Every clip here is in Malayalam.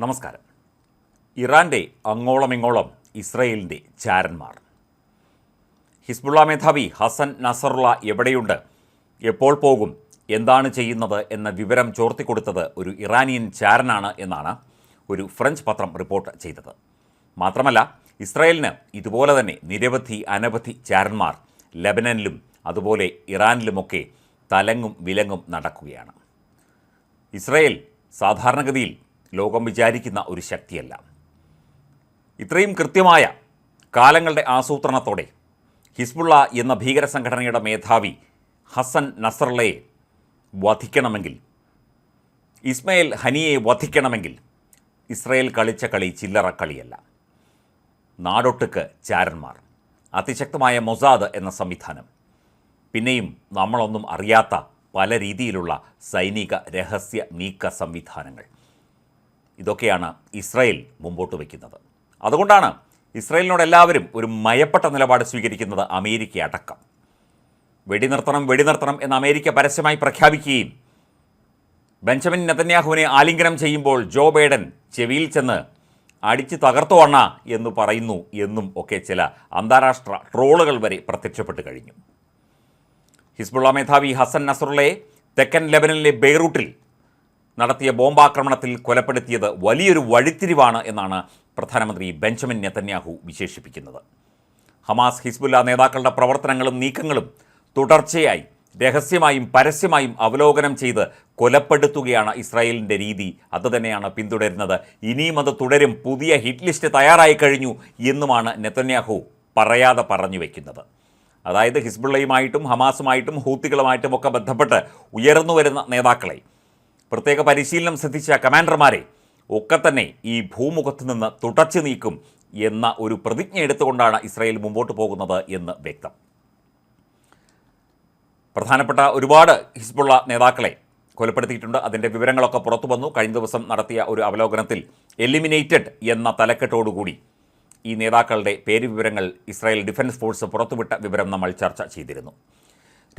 നമസ്കാരം. ഇറാന്റെ അങ്ങോളമിങ്ങോളം ഇസ്രയേലിന്റെ ചാരന്മാർ. ഹിസ്ബുള്ള മേധാവി ഹസൻ നസറുള്ള എവിടെയുണ്ട്? എപ്പോൾ പോകും? എന്താണ് ചെയ്യുന്നത് എന്ന വിവരം ചോർത്തിക്കൊടുത്തത് ഒരു ഇറാനിയൻ ചാരനാണ് എന്നാണ് ഒരു ഫ്രഞ്ച് പത്രം റിപ്പോർട്ട് ചെയ്തത്. മാത്രമല്ല ഇസ്രായേലിന് ഇതുപോലെ തന്നെ നിരവധി അനവധി ചാരന്മാർ ലബനനിലും അതുപോലെ ഇറാനിലുമൊക്കെ തലങ്ങും വിലങ്ങും നടക്കുകയാണ്. ഇസ്രായേൽ സാധാരണഗതിയിൽ ലോകം വിചാരിക്കുന്ന ഒരു ശക്തിയല്ല. ഇത്രയും കൃത്യമായ കാലങ്ങളുടെ ആസൂത്രണത്തോടെ ഹിസ്ബുള്ള എന്ന ഭീകര സംഘടനയുടെ മേധാവി ഹസൻ നസറുള്ളയെ വധിക്കണമെങ്കിൽ ഇസ്മയിൽ ഹനിയെ വധിക്കണമെങ്കിൽ ഇസ്രയേൽ കളിച്ച കളി ചില്ലറ കളിയല്ല. നാടൊട്ടുക്ക് ചാരന്മാർ അതിശക്തമായ മൊസാദ് എന്ന സംവിധാനം. പിന്നെയും നമ്മളൊന്നും അറിയാത്ത പല രീതിയിലുള്ള സൈനിക രഹസ്യ നീക്ക സംവിധാനങ്ങൾ. ഇതൊക്കെയാണ് ഇസ്രയേൽ മുമ്പോട്ട് വയ്ക്കുന്നത് അതുകൊണ്ടാണ് ഇസ്രയേലിനോട് എല്ലാവരും ഒരു മയപ്പെട്ട നിലപാട് സ്വീകരിക്കുന്നത് അമേരിക്ക അടക്കം. വെടിനിർത്തണം വെടിനിർത്തണം എന്ന് അമേരിക്ക പരസ്യമായി പ്രഖ്യാപിക്കുകയും ബെഞ്ചമിൻ നെതന്യാഹുവിനെ ആലിംഗനം ചെയ്യുമ്പോൾ ജോ ബൈഡൻ ചെവിയിൽ ചെന്ന് അടിച്ച് തകർത്തു വണ്ണ എന്ന് പറയുന്നു എന്നും ഒക്കെ ചില അന്താരാഷ്ട്ര ട്രോളുകൾ വരെ പ്രത്യക്ഷപ്പെട്ട് കഴിഞ്ഞു. ഹിസ്ബുള്ള മേധാവി ഹസൻ നസറുള്ളയെ തെക്കൻ ലെബനിലെ ബെയ്റൂട്ടിൽ നടത്തിയ ബോംബാക്രമണത്തിൽ കൊലപ്പെടുത്തിയത് വലിയൊരു വഴിത്തിരിവാണ് എന്നാണ് പ്രധാനമന്ത്രി ബെഞ്ചമിൻ നെതന്യാഹു വിശേഷിപ്പിക്കുന്നത്. ഹമാസ് ഹിസ്ബുല്ല നേതാക്കളുടെ പ്രവർത്തനങ്ങളും നീക്കങ്ങളും തുടർച്ചയായി രഹസ്യമായും പരസ്യമായും അവലോകനം ചെയ്ത് കൊലപ്പെടുത്തുകയാണ് ഇസ്രായേലിന്റെ രീതി. അതുതന്നെയാണ് പിന്തുടരുന്നത്. ഇനിയും അത് തുടരും. പുതിയ ഹിറ്റ് ലിസ്റ്റ് തയ്യാറായി കഴിഞ്ഞു എന്നുമാണ് നെത്തന്യാഹു പറയാതെ പറഞ്ഞു വയ്ക്കുന്നത് അതായത് ഹിസ്ബുള്ളയുമായിട്ടും ഹമാസുമായിട്ടും ഹൂത്തികളുമായിട്ടും ഒക്കെ ബന്ധപ്പെട്ട് ഉയർന്നു വരുന്ന നേതാക്കളെ പ്രത്യേക പരിശീലനം സിദ്ധിച്ച കമാൻഡർമാരെ ഒക്കെ തന്നെ ഈ ഭൂമുഖത്ത് നിന്ന് തുടച്ചു നീക്കും എന്ന ഒരു പ്രതിജ്ഞ എടുത്തുകൊണ്ടാണ് ഇസ്രായേൽ മുമ്പോട്ട് പോകുന്നത് എന്ന് വ്യക്തം. പ്രധാനപ്പെട്ട ഒരുപാട് ഹിസ്ബുള്ള നേതാക്കളെ കൊലപ്പെടുത്തിയിട്ടുണ്ട്. അതിന്റെ വിവരങ്ങളൊക്കെ പുറത്തു വന്നു. കഴിഞ്ഞ ദിവസം നടത്തിയ ഒരു അവലോകനത്തിൽ എലിമിനേറ്റഡ് എന്ന തലക്കെട്ടോടുകൂടി ഈ നേതാക്കളുടെ പേര് വിവരങ്ങൾ ഇസ്രായേൽ ഡിഫൻസ് ഫോഴ്സ് പുറത്തുവിട്ട വിവരം നമ്മൾ ചർച്ച ചെയ്തിരുന്നു.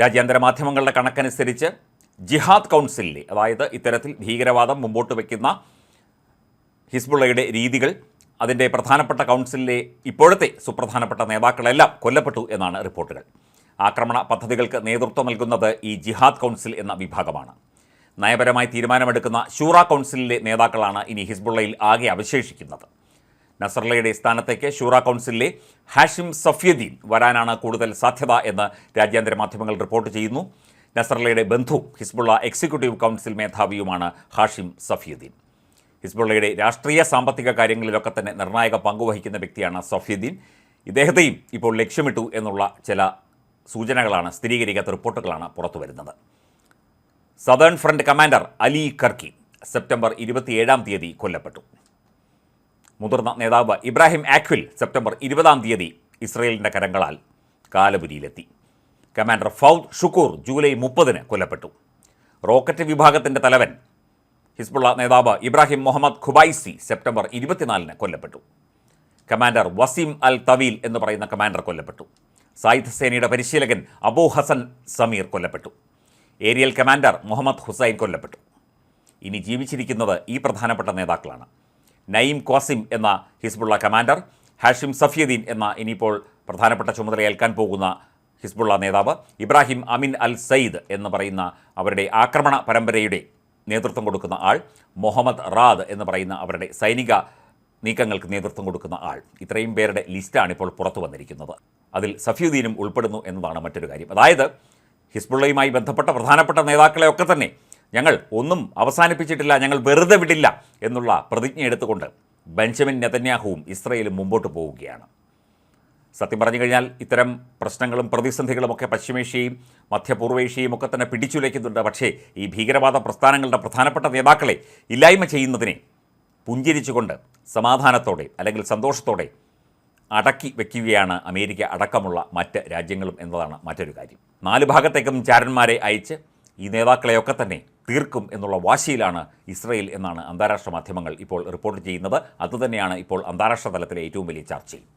രാജ്യാന്തര മാധ്യമങ്ങളുടെ കണക്കനുസരിച്ച് ജിഹാദ് കൗൺസിലിലെ അതായത് ഇത്തരത്തിൽ ഭീകരവാദം മുമ്പോട്ട് വയ്ക്കുന്ന ഹിസ്ബുള്ളയുടെ രീതികൾ അതിന്റെ പ്രധാനപ്പെട്ട കൗൺസിലിലെ ഇപ്പോഴത്തെ സുപ്രധാനപ്പെട്ട നേതാക്കളെല്ലാം കൊല്ലപ്പെട്ടു എന്നാണ് റിപ്പോർട്ടുകൾ. ആക്രമണ പദ്ധതികൾക്ക് നേതൃത്വം നൽകുന്നത് ഈ ജിഹാദ് കൗൺസിൽ എന്ന വിഭാഗമാണ്. നയപരമായി തീരുമാനമെടുക്കുന്ന ഷൂറ കൗൺസിലിലെ നേതാക്കളാണ് ഇനി ഹിസ്ബുള്ളയിൽ ആകെ അവശേഷിക്കുന്നത്. നസർലയുടെ സ്ഥാനത്തേക്ക് ഷൂറ കൗൺസിലിലെ ഹാഷിം സഫ്യദ്ദീൻ വരാനാണ് കൂടുതൽ സാധ്യത എന്ന് രാജ്യാന്തര മാധ്യമങ്ങൾ റിപ്പോർട്ട് ചെയ്യുന്നു. നസർലയുടെ ബന്ധു ഹിസ്ബുള്ള എക്സിക്യൂട്ടീവ് കൗൺസിൽ മേധാവിയുമാണ് ഹാഷിം സഫിയുദ്ദീൻ. ഹിസ്ബുള്ളയുടെ രാഷ്ട്രീയ സാമ്പത്തിക കാര്യങ്ങളിലൊക്കെ തന്നെ നിർണായക പങ്കുവഹിക്കുന്ന വ്യക്തിയാണ് സഫിയുദ്ദീൻ. ഇദ്ദേഹത്തെയും ഇപ്പോൾ ലക്ഷ്യമിട്ടു എന്നുള്ള ചില സൂചനകളാണ് സ്ഥിരീകരിക്കാത്ത റിപ്പോർട്ടുകളാണ് പുറത്തു വരുന്നത്. Southern front commander Ali Karaki September ഇരുപത്തിയേഴാം തീയതി കൊല്ലപ്പെട്ടു. മുതിർന്ന നേതാവ് ഇബ്രാഹിം ആക്വിൽ സെപ്റ്റംബർ ഇരുപതാം തീയതി ഇസ്രയേലിന്റെ കരങ്ങളാൽ കാലപുരിയിലെത്തി. കമാൻഡർ ഫൗദ് ഷുക്കൂർ ജൂലൈ മുപ്പതിന് കൊല്ലപ്പെട്ടു. റോക്കറ്റ് വിഭാഗത്തിന്റെ തലവൻ ഹിസ്ബുള്ള നേതാവ് ഇബ്രാഹിം മുഹമ്മദ് ഖുബൈസി സെപ്റ്റംബർ ഇരുപത്തിനാലിന് കൊല്ലപ്പെട്ടു. കമാൻഡർ വസീം അൽ തവീൽ എന്ന് പറയുന്ന കമാൻഡർ കൊല്ലപ്പെട്ടു. സായുധ സേനയുടെ പരിശീലകൻ അബൂ ഹസൻ സമീർ കൊല്ലപ്പെട്ടു. ഏരിയൽ കമാൻഡർ മുഹമ്മദ് ഹുസൈൻ കൊല്ലപ്പെട്ടു. ഇനി ജീവിച്ചിരിക്കുന്നത് ഈ പ്രധാനപ്പെട്ട നേതാക്കളാണ്. നയീം ക്വാസിം എന്ന ഹിസ്ബുള്ള കമാൻഡർ ഹാഷിം സഫിയദ്ദീൻ എന്ന ഇനിയിപ്പോൾ പ്രധാനപ്പെട്ട ചുമതല ഏൽക്കാൻ പോകുന്ന ഹിസ്ബുള്ള നേതാവ് ഇബ്രാഹിം അമിൻ അൽ സയ്യിദ് എന്ന് പറയുന്ന അവരുടെ ആക്രമണ പരമ്പരയുടെ നേതൃത്വം കൊടുക്കുന്ന ആൾ മുഹമ്മദ് റാദ് എന്ന് പറയുന്ന അവരുടെ സൈനിക നീക്കങ്ങൾക്ക് നേതൃത്വം കൊടുക്കുന്ന ആൾ. ഇത്രയും പേരുടെ ലിസ്റ്റാണ് ഇപ്പോൾ പുറത്തു വന്നിരിക്കുന്നത്. അതിൽ സഫിയുദ്ദീനും ഉൾപ്പെടുന്നു എന്നതാണ് മറ്റൊരു കാര്യം. അതായത് ഹിസ്ബുള്ളയുമായി ബന്ധപ്പെട്ട പ്രധാനപ്പെട്ട നേതാക്കളെയൊക്കെ തന്നെ ഞങ്ങൾ ഒന്നും അവസാനിപ്പിച്ചിട്ടില്ല ഞങ്ങൾ വെറുതെ വിടില്ല എന്നുള്ള പ്രതിജ്ഞ എടുത്തുകൊണ്ട് ബെഞ്ചമിൻ നെതന്യാഹുവും ഇസ്രയേലും മുമ്പോട്ട് പോവുകയാണ്. സത്യം പറഞ്ഞു കഴിഞ്ഞാൽ ഇത്തരം പ്രശ്നങ്ങളും പ്രതിസന്ധികളും ഒക്കെ പശ്ചിമേഷ്യയും മധ്യപൂർവേഷ്യയും ഒക്കെ തന്നെ പിടിച്ചുലയ്ക്കുന്നുണ്ട്. പക്ഷേ ഈ ഭീകരവാദ പ്രസ്ഥാനങ്ങളുടെ പ്രധാനപ്പെട്ട നേതാക്കളെ ഇല്ലായ്മ ചെയ്യുന്നതിനെ പുഞ്ചിരിച്ചുകൊണ്ട് സമാധാനത്തോടെ അല്ലെങ്കിൽ സന്തോഷത്തോടെ അടക്കി വയ്ക്കുകയാണ് അമേരിക്ക അടക്കമുള്ള മറ്റ് രാജ്യങ്ങളും എന്നതാണ് മറ്റൊരു കാര്യം. നാല് ഭാഗത്തേക്കും ചാരന്മാരെ അയച്ച് ഈ നേതാക്കളെയൊക്കെ തന്നെ തീർക്കും എന്നുള്ള വാശിയിലാണ് ഇസ്രയേൽ എന്നാണ് അന്താരാഷ്ട്ര മാധ്യമങ്ങൾ ഇപ്പോൾ റിപ്പോർട്ട് ചെയ്യുന്നത്. അതുതന്നെയാണ് ഇപ്പോൾ അന്താരാഷ്ട്ര തലത്തിലെ ഏറ്റവും വലിയ ചർച്ചയും.